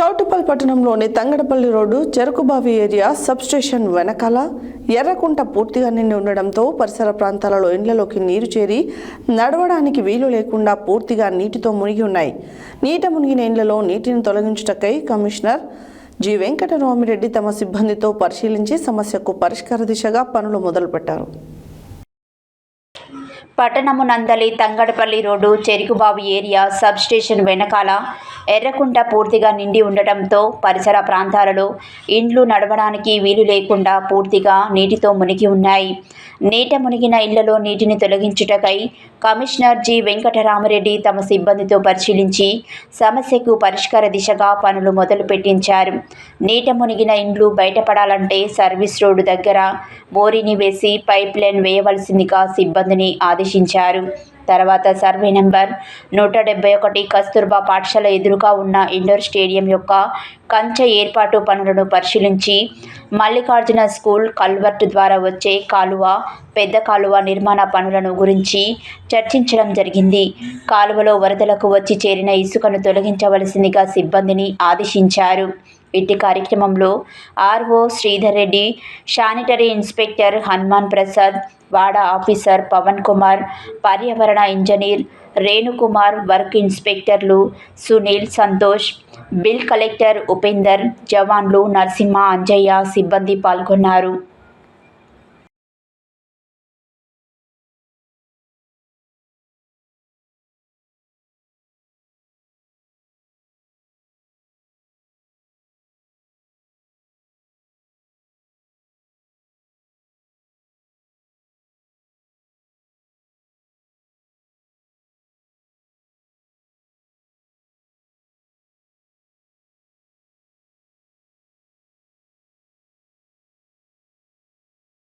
చౌటుప్పల్ పట్టణంలోని Thangadapalli road Cherukubavi area substation వెనకాల ఎర్రకుంట పూర్తిగా నిండి ఉండడంతో పరిసర ప్రాంతాలలో ఇండ్లలోకి నీరు చేరి నడవడానికి వీలు లేకుండా పూర్తిగా నీటితో మునిగి ఉన్నాయి. నీట మునిగిన ఇండ్లలో నీటిని తొలగించుటకై కమిషనర్ జి. వెంకటరామిరెడ్డి తమ సిబ్బందితో పరిశీలించి సమస్యకు పరిష్కార దిశగా పనులు మొదలుపెట్టారు. పట్టణము నందలి Thangadapalli road Cherukubavi area sub station వెనకాల ఎర్రకుంట పూర్తిగా నిండి ఉండటంతో పరిసర ప్రాంతాలలో ఇండ్లు నడవడానికి వీలు లేకుండా పూర్తిగా నీటితో మునిగి ఉన్నాయి. నీట మునిగిన ఇళ్ళలో నీటిని తొలగించుటకై కమిషనర్ జి. వెంకటరామరెడ్డి తమ సిబ్బందితో పరిశీలించి సమస్యకు పరిష్కార దిశగా పనులు మొదలు పెట్టించారు నీట మునిగిన ఇండ్లు బయటపడాలంటే సర్వీస్ రోడ్డు దగ్గర బోరిని వేసి పైప్ లైన్ వేయవలసిందిగా సిబ్బందిని ఆదేశించారు. తర్వాత సర్వే నెంబర్ నూట డెబ్బై ఒకటి కస్తూర్బా పాఠశాల ఎదురుగా ఉన్న ఇండోర్ స్టేడియం యొక్క కంచె ఏర్పాటు పనులను పరిశీలించి మల్లికార్జున స్కూల్ కల్వర్ట్ ద్వారా వచ్చే కాలువ పెద్ద కాలువ నిర్మాణ పనులను గురించి చర్చించడం జరిగింది. కాలువలో వరదలకు వచ్చి చేరిన ఇసుకను తొలగించవలసిందిగా సిబ్బందిని ఆదేశించారు. ఇట్టి కార్యక్రమంలో RO Sridhar Reddy sanitary inspector Hanuman Prasad ward officer Pavan Kumar పర్యావరణ ఇంజనీర్ రేణుకుమార్ వర్క్ ఇన్స్పెక్టర్లు సునీల్ సంతోష్ బిల్ కలెక్టర్ ఉపేందర్ జవాన్లు నరసింహ అంజయ్య సిబ్బంది పాల్గొన్నారు.